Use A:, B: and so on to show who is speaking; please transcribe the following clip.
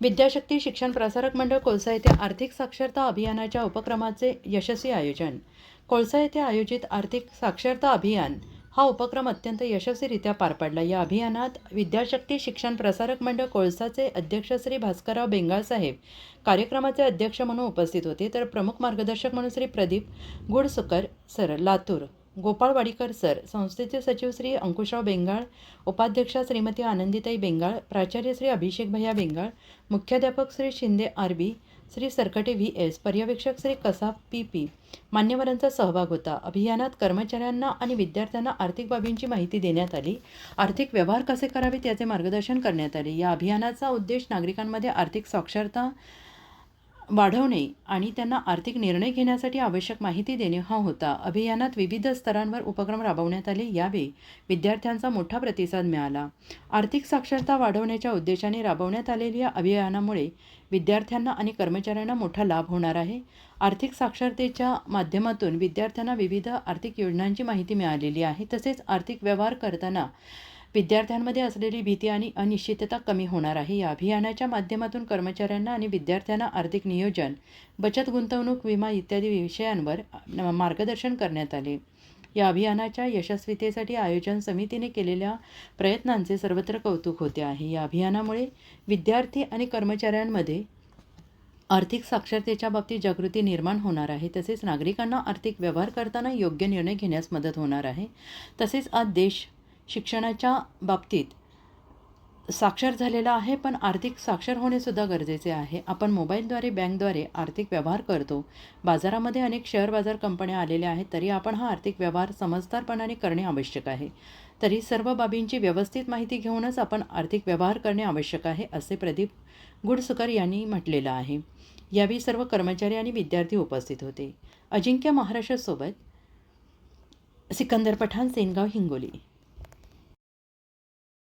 A: विद्याशक्ती शिक्षण प्रसारक मंडळ कोळसा येथे आर्थिक साक्षरता अभियानाच्या उपक्रमाचे यशस्वी आयोजन. कोळसा येथे आयोजित आर्थिक साक्षरता अभियान हा उपक्रम अत्यंत यशस्वीरित्या पार पडला. या अभियानात विद्याशक्ती शिक्षण प्रसारक मंडळ कोळसाचे अध्यक्ष श्री भास्करराव बेंगाळसाहेब कार्यक्रमाचे अध्यक्ष म्हणून उपस्थित होते. तर प्रमुख मार्गदर्शक म्हणून श्री प्रदीप गुडसुकर सर लातूर. गोपाळ वाडीकर सर संस्थेचे सचिव श्री अंकुशराव बेंगाळ उपाध्यक्षा श्रीमती आनंदीताई बेंगाळ प्राचार्य श्री अभिषेक भैया बेंगाळ मुख्याध्यापक Shri Shinde R B Shri Sarkate V S पर्यवेक्षक श्री कसाब पी पी मान्यवरांचा सहभाग होता. अभियानात कर्मचाऱ्यांना आणि विद्यार्थ्यांना आर्थिक बाबींची माहिती देण्यात आली. आर्थिक व्यवहार कसे करावेत याचे मार्गदर्शन करण्यात आले. या अभियानाचा उद्देश नागरिकांमध्ये आर्थिक साक्षरता वाढवणे आणि त्यांना आर्थिक निर्णय घेण्यासाठी आवश्यक माहिती देणे हा होता. अभियानात विविध स्तरांवर उपक्रम राबवण्यात आले. यावेळी विद्यार्थ्यांचा मोठा प्रतिसाद मिळाला. आर्थिक साक्षरता वाढवण्याच्या उद्देशाने राबवण्यात आलेल्या या अभियानामुळे विद्यार्थ्यांना आणि कर्मचाऱ्यांना मोठा लाभ होणार आहे. आर्थिक साक्षरतेच्या माध्यमातून विद्यार्थ्यांना विविध आर्थिक योजनांची माहिती मिळालेली आहे. तसेच आर्थिक व्यवहार करताना विद्यार्थ्यांमध्ये असलेली भीती आणि अनिश्चितता कमी होणार आहे. या अभियानाच्या माध्यमातून कर्मचाऱ्यांना आणि विद्यार्थ्यांना आर्थिक नियोजन बचत गुंतवणूक विमा इत्यादी विषयांवर मार्गदर्शन करण्यात आले. या अभियानाच्या यशस्वीतेसाठी आयोजन समितीने केलेल्या प्रयत्नांचे सर्वत्र कौतुक होते आहे. या अभियानामुळे विद्यार्थी आणि कर्मचाऱ्यांमध्ये आर्थिक साक्षरतेच्या बाबतीत जागृती निर्माण होणार आहे. तसेच नागरिकांना आर्थिक व्यवहार करताना योग्य निर्णय घेण्यास मदत होणार आहे. तसेच आज देश शिक्षणाच्या बाबतीत साक्षर झालेला आहे पण आर्थिक साक्षर होणेसुद्धा गरजेचे आहे. आपण मोबाईलद्वारे बँकद्वारे आर्थिक व्यवहार करतो. बाजारामध्ये अनेक शेअर बाजार कंपन्या आलेल्या आहेत तरी आपण हा आर्थिक व्यवहार समजदारपणाने करणे आवश्यक आहे. तरी सर्व बाबींची व्यवस्थित माहिती घेऊनच आपण आर्थिक व्यवहार करणे आवश्यक आहे असे प्रदीप गुडसुकर यांनी म्हटलेलं आहे. यावेळी सर्व कर्मचारी आणि विद्यार्थी उपस्थित होते. अजिंक्य महाराष्ट्रासोबत सिकंदर पठाण सेनगाव हिंगोली.